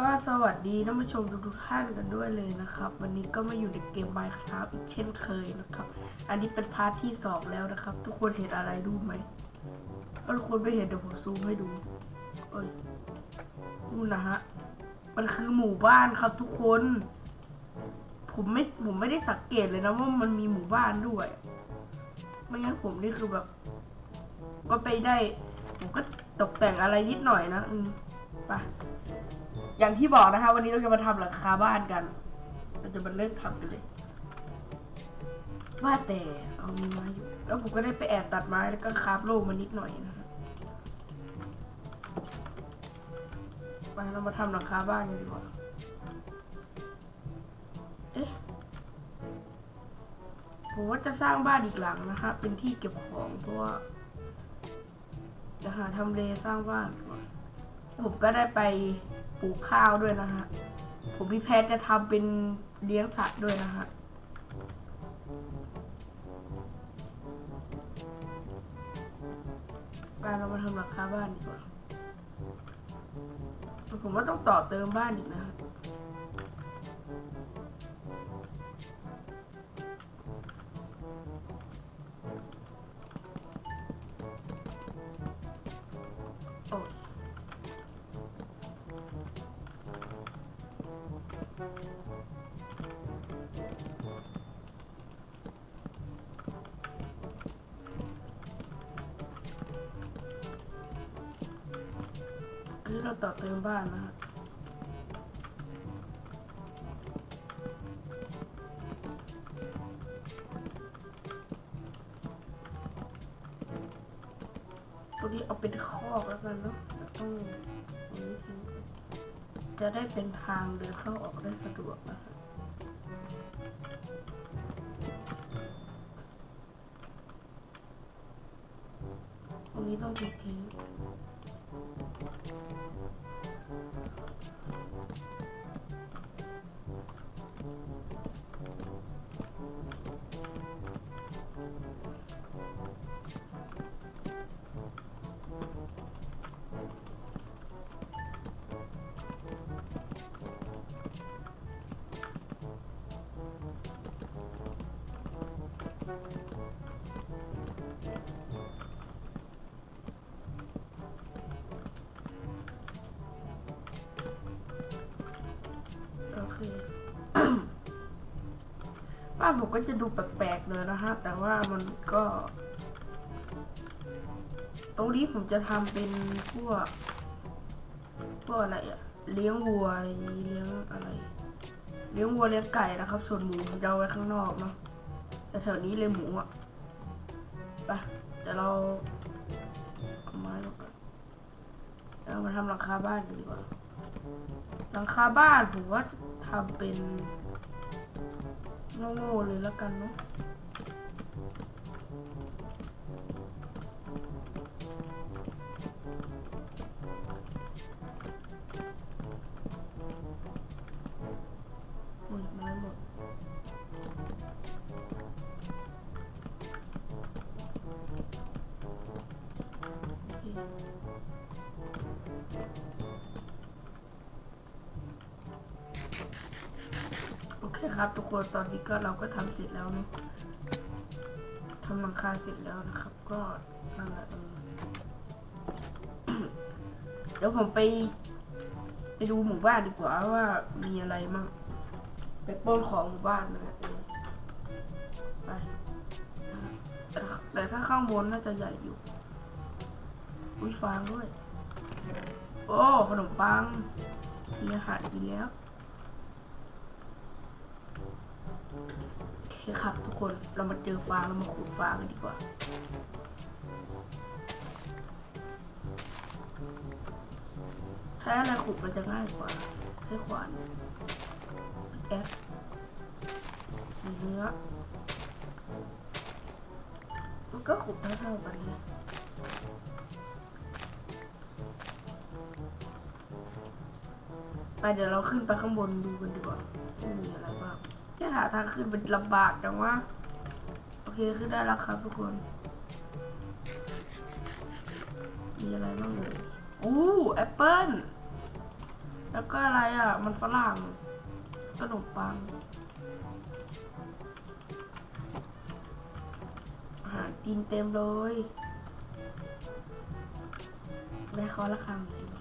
ก็สวัสดีท่านผู้ชมทุกท่านกันด้วยเลยนะครับ วันนี้ก็มาอยู่ในเกม Minecraft อีกเช่นเคยนะครับ อันนี้เป็นพาร์ทที่สองแล้วนะครับ ทุกคนเห็นอะไรดูไหมถ้าทุกคนไม่เห็นเดี๋ยวผมซูมให้ดูเอ้ยนู่นนะฮะมันคือหมู่บ้านครับทุกคน ผมไม่ผมไม่ได้สังเกตเลยนะว่ามันมีหมู่บ้านด้วย ไม่งั้นผมนี่คือแบบ ก็ไปได้ ผมก็ตกแต่งอะไรนิดหน่อยนะอืมไป อย่างที่บอกนะคะ วันนี้เราจะมาทำหลังคาบ้านกัน เราจะมาเริ่มทำกันเลย ว่าแต่เอามีไม้อยู่แล้วผมก็ได้ไปแอบตัดไม้แล้วก็คาฟโล่มานิดหน่อยนะฮะไปเรามาทำหลังคาบ้านกันดีกว่าเอ๊ะผมว่าจะสร้างบ้านอีกหลังนะฮะเป็นที่เก็บของเพราะว่าจะหาทำเลสร้างบ้านก่อนผมก็ได้ไป ปลูกข้าวด้วยนะฮะ ผมพี่แพทย์จะทำเป็นเลี้ยงสัตว์ด้วยนะฮะไปเรามาทำหลังคาบ้านดีกว่า ผมว่าต้องต่อเติมบ้านอีกนะฮะ เราต่อเติมบ้านนะฮะตรงนี้เอาเป็นคอกแล้วกันเนาะต้องตรงนี้ทิ้งจะได้เป็นทางเดินเข้าออกได้สะดวกนะคะตรงนี้ต้องทิ้งานผมก็จะดูแปลกๆเลยนะฮะ แต่ว่ามันก็ ตรงนี้ผมจะทำเป็นพวก พวกอะไรอะเลี้ยงวัวอะไรนี้เลี้ยงอะไร เลี้ยงวัวเลี้ยงไก่นะครับ ส่วนหมูผมจะเอาไว้ข้างนอกเนาะแต่แถวนี้เลยหมูอะไปเดี๋ยวเราเอาไม้ลงก่อนเรามาทำหลังคาบ้านกันดีกว่าหลังคาบ้านผมว่าจะทำเป็น โง่ๆเลยแล้วกันเนาะ ครับ ทุกคนตอนนี้ก็เราก็ทำเสร็จแล้วนะทำหลังคาเสร็จแล้วนะครับ ก็นั่นแหละเออเดี๋ยวผมไป ไปดูหมู่บ้านดีกว่าว่ามีอะไรมั่งไปปล้นของหมู่บ้านนะฮะเออไปแต่แต่ถ้าข้างบนน่าจะใหญ่อยู่อุ้ยฟางด้วย โอ้ ขนมปังมีอาหารกินแล้ว โอเคครับทุกคนเรามาเจอฟางเรามาขุดฟางกันดีกว่าใช้อะไรขุดมันจะง่ายกว่าใช้ขวานแอปเนื้อมันก็ขุดเท่าๆกันนะไปเดี๋ยวเราขึ้นไปข้างบนดูกันดีกว่ามีอะไรบ้าง แค่หาทางขึ้นเป็นลำบากจังวะโอเคขึ้นได้แล้วครับทุกคน มีอะไรบ้างเลยอู้แอปเปิ้ลแล้วก็อะไรอะ มันฝรั่งขนมปัง อาหารกินเต็มเลยได้คอละคำ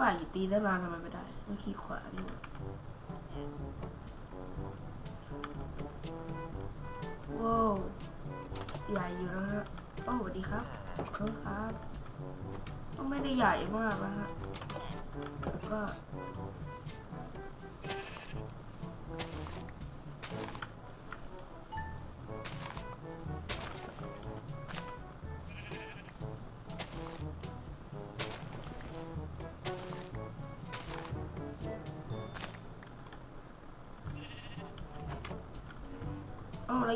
ว่าอยู่ตีได้มานทำไมไม่ได้ต้องขี่ขวาดีกว่าว้าวใหญ่อยู่นะฮะโอ้สวัสดีครับขอบคุณครับก็ไม่ได้ใหญ่มากนะฮะก็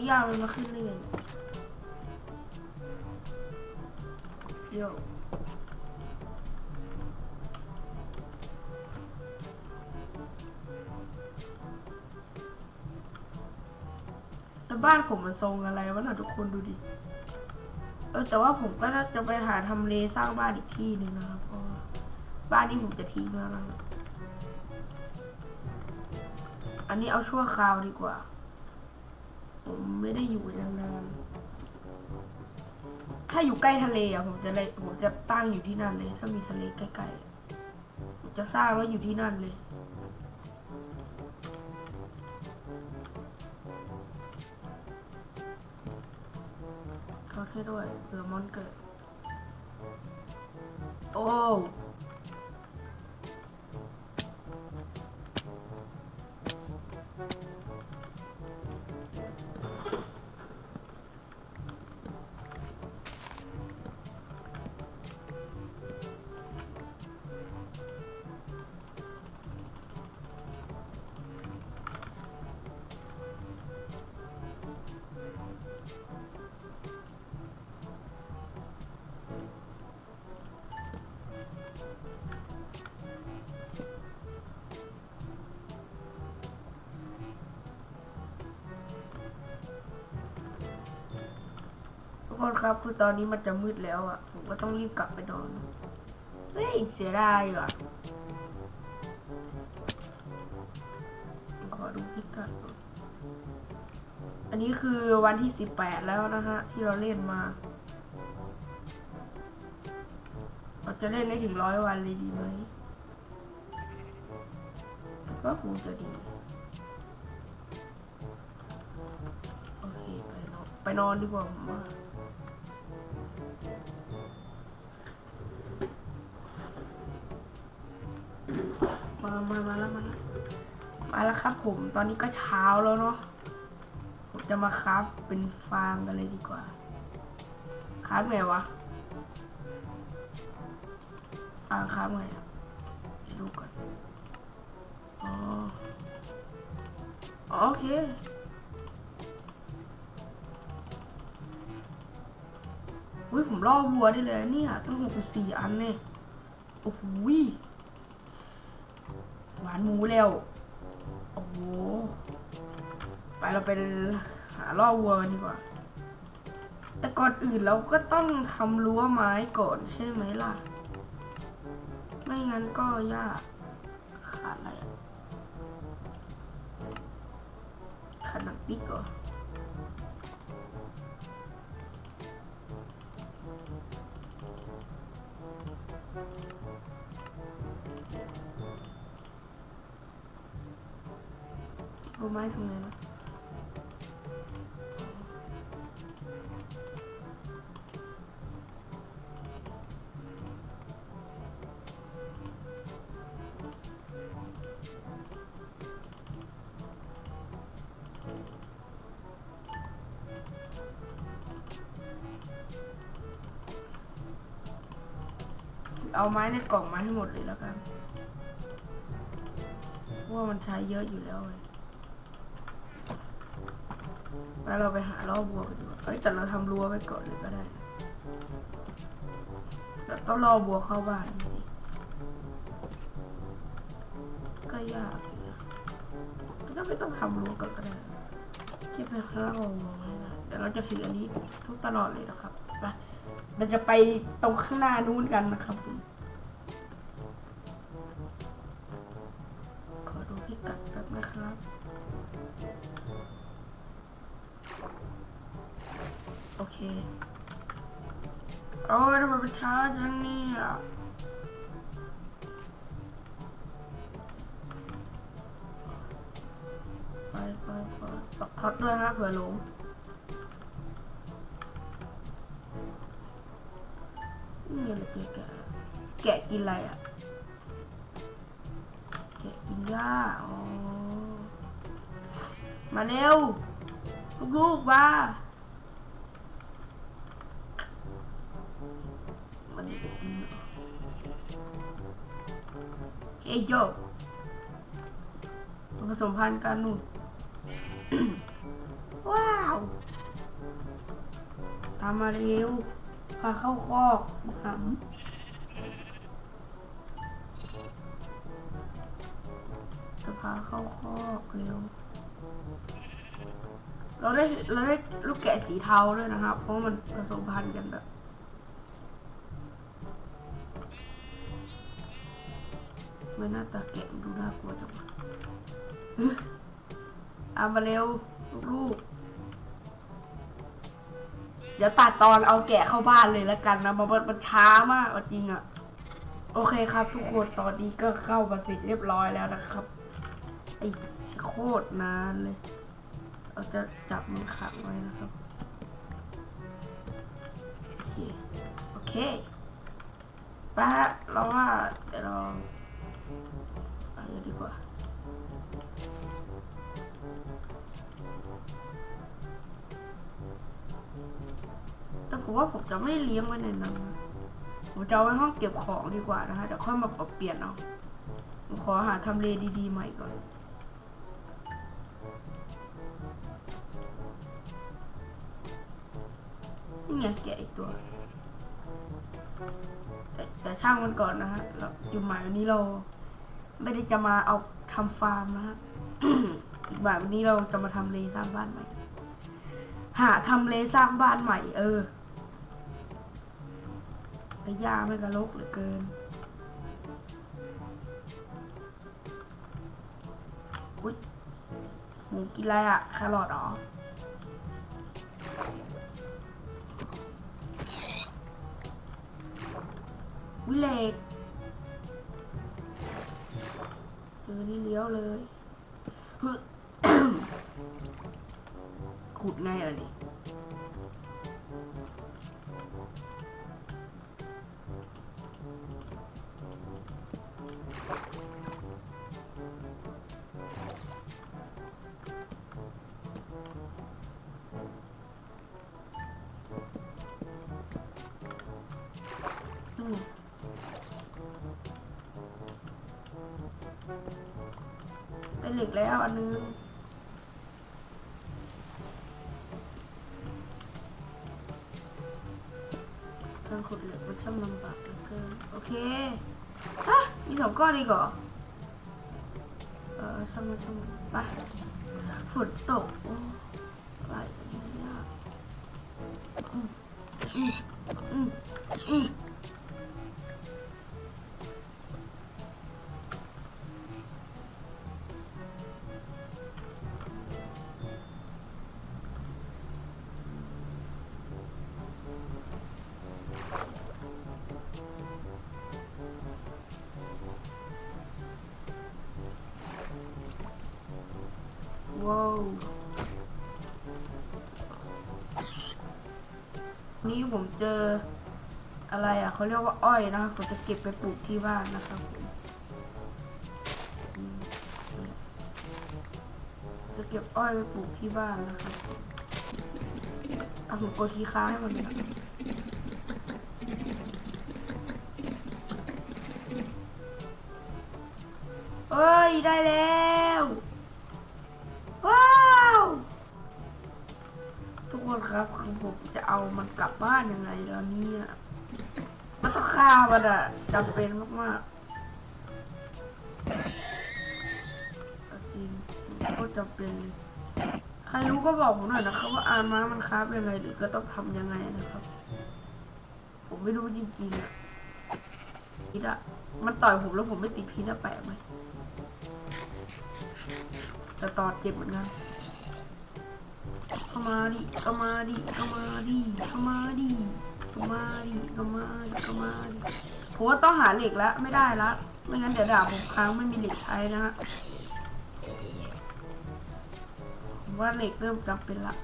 ย่ามันมาขึ้นได้ไงเนี่ยโยแล้วบ้านผมมันทรงอะไรวะน่ะทุกคนดูดิ เออแต่ว่าผมก็น่าจะไปหาทำเลสร้างบ้านอีกที่หนึ่งนะครับเพราะว่าบ้านนี้ผมจะทิ้งแล้วนะอันนี้เอาชั่วคราวดีกว่า ผมไม่ได้อยู่นานๆถ้าอยู่ใกล้ทะเลอะผมจะเลยผมจะตั้งอยู่ที่นั่นเลย ถ้ามีทะเลใกล้ๆผมจะสร้างแล้วอยู่ที่นั่นเลยขอแค่ด้วยเผื่อมอนเกิด โอ้ คนครับคือตอนนี้มันจะมืดแล้วอะ ผมก็ต้องรีบกลับไปนอน เฮ้ย เสียดายว่ะ ขอดูพิกัดอนอันนี้คือวันที่สิบแปดแล้วนะฮะ ที่เราเล่นมา เราจะเล่นได้ถึงร้อยวันเลยดีไหมก็คงจะดี โอเค ไปนอนไปนอนดีกว่าผมว่า มามามาแล้วมาแล้วมาแล้วครับผมตอนนี้ก็เช้าแล้วเนาะผมจะมาคราฟเป็นฟางกันเลยดีกว่าคราฟไงวะฟางคราฟไงอะเมย์ดูก่อนอ๋อโอเคอุ้ยผมล่อวัวได้เลยเนี่ยตั้งหกสิบสี่อันเนี่ยโอ้โหานหมูเร็ว โอ้โห ไปเราไปหาล่อวัวดีกว่า แต่ก่อนอื่นเราก็ต้องทำรั้วไม้ก่อนใช่ไหมล่ะ ไม่งั้นก็ยาก ขาดอะไรขาดหนังติ๊กเหรอ รู้ไหมทำไงนะเอาไม้ในกล่องมาให้หมดเลยแล้วกัน เพราะว่ามันใช้เยอะอยู่แล้วเลย แล้วเราไปหาล่อบัวกันดีกว่าเอ้ยแต่เราทำรั้วไว้ก่อนเลยก็ได้แต่ต้องรอบัวเข้าบ้านสิก็ยากนะก็ไม่ต้องทำรั้วก่อนก็ได้เก็บไปล่อบัวไว้นะเดี๋ยวดี๋ยวเราจะถืออันนี้ทุกตลอดเลยนะครับไปเราจะไปตรงข้างหน้านู้นกันนะครับ ท็อตด้วยนะเผื่อหลงนี่อะไรแกแกะแกะกินอะไรอะ แกะกินหญ้าอ๋อมาเร็ว ลูกๆมามันกินเอเฮ้ยโจผสมพันธุ์กันนู่น ว้าวตามมาเร็วพาเข้าคอกหำจะพาเข้าคอกเร็ว เราได้เราได้ลูกแกะสีเทาด้วยนะครับ เพราะมันผสมพันธุ์กันแบบไม่หน้าตาแกะดูน่ากลัวจัง เอามาเร็วลูกเดี๋ยวตัดตอนเอาแกะเข้าบ้านเลยแล้วกันนะมันมันช้ามากจริงอะโอเคครับ ทุกคนตอนนี้ก็เข้ามาเสร็จเรียบร้อยแล้วนะครับไอ้โคตรนานเลยเราจะจับมันขังไว้นะครับโอเคโอเคไปฮะเราว่าเดี๋ยวเราเอะไรดีกว่า แต่ผมว่าผมจะไม่เลี้ยงไว้ในนั้นผมจะเอาไว้ห้องเก็บของดีกว่านะฮะเดี๋ยวค่อยมาปรับเปลี่ยนเอาผมขอหาทำเลดีๆใหม่ก่อนนี่ไงแกะอีกตัวแต่แต่ช่างมันก่อนนะฮะเราจุดหมายวันนี้เรา ไม่ได้จะมาเอาทำฟาร์มนะฮะจุดหมายวันนี้เราจะมาทำเลสร้างบ้านใหม่ หาทำเลสร้างบ้านใหม่ เออไอ้ยาไม่กระลกเหลือเกิน อุ้ยหมูกินอะไรอะแครอทเหรอวิเลกเออนี่เลี้ยวเลย ขุดง่ายเลยนี่อืมเป็นเหล็กแล้วอันนึง ก้อนดีกเหรอเออช่างมันช่างมันไปฝนตกโอ้อะไรเนี่ยอืม นี่ผมเจออะไรอะเขาเรียกว่าอ้อยนะครับผมจะเก็บไปปลูกที่บ้านนะครับจะเก็บอ้อยไปปลูกที่บ้านนะครับเอาผมกดทีค้างให้มันเลยเอ้ย ได้แล้ว ว้าว ทุกคนครับ ผมจะเอามันกลับบ้านยังไงแล้วนี่ยมันต้องฆ่ามันอะจำเป็นมากๆจริงก็จำเป็น ใครรู้ก็บอกผมหน่อยนะครับว่าอาร์ม้ามันคราฟยังไงหรือก็ต้องทำยังไงนะครับ ผมไม่รู้จริงๆอะพิษอะมันต่อยผมแล้วผมไม่ติดพิษอะแปลกไหมแต่ตอดเจ็บเหมือนกัน เข้ามาดิเข้ามาดิเข้ามาดิเข้ามาดิเข้ามาดิเข้ามาดิเข้ามาดิผมว่าต้องหาเหล็กแล้วไม่ได้ละไม่งั้นเดี๋ยวดาบผมค้างไม่มีเหล็กใช้นะฮะผมว่าเหล็กเริ่มจำเป็นละ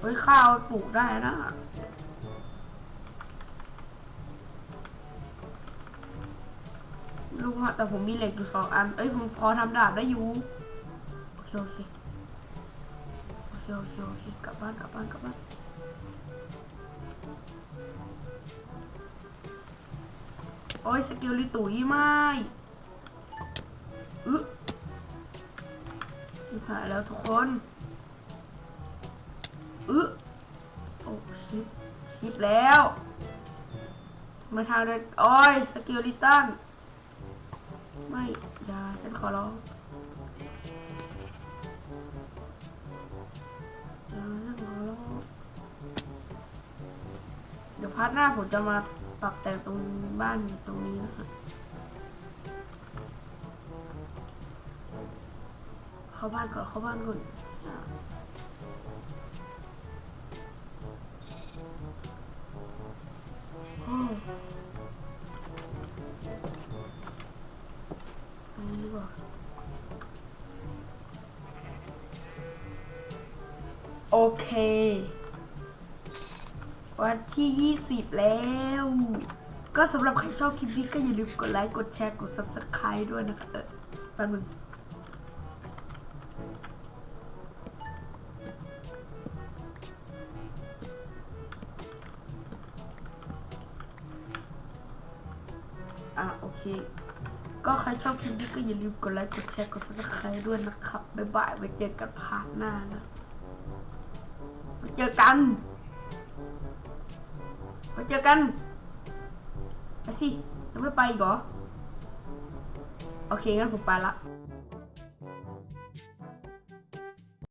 เฮ้ยข้าวปลูกได้นะลูกฮะแต่ผมมีเหล็กอยู่สองอัน เอ้ยผมพอทำดาบได้อยู่ เคโอเคโอเคโอเคโอเคกลับบ้านกลับบ้านกลับบ้านโอ้ยสกิลลิตุยไม่อึะชิบหายแล้วทุกคนอึะโอ้ชิปชิปแล้วมาทางเดินโอ้ยสกิลลิตันไม่อย่าฉันขอร้อง ดี๋ยวพาร์ทหน้าผมจะมาปรับแต่งตรงบ้านตรงนี้นะคะเข้าบ้านก่อนเข้าบ้านก่อน 30 แล้ว ก็สำหรับใครชอบคลิปนี้ก็อย่าลืมกดไลค์ กดแชร์ กด subscribe ด้วยนะคะ เออแป๊มึงอะโอเค ก็ใครชอบคลิปนี้ก็อย่าลืมกดไลค์ กดแชร์ กดซับสไคร้ด้วยนะครับ บ๊ายบาย ไว้เจอกันพาร์ทหน้านะ ไว้เจอกัน เจอกันไปสิยังไม่ไปอีกเหรอ โอเคงั้นผมไปละ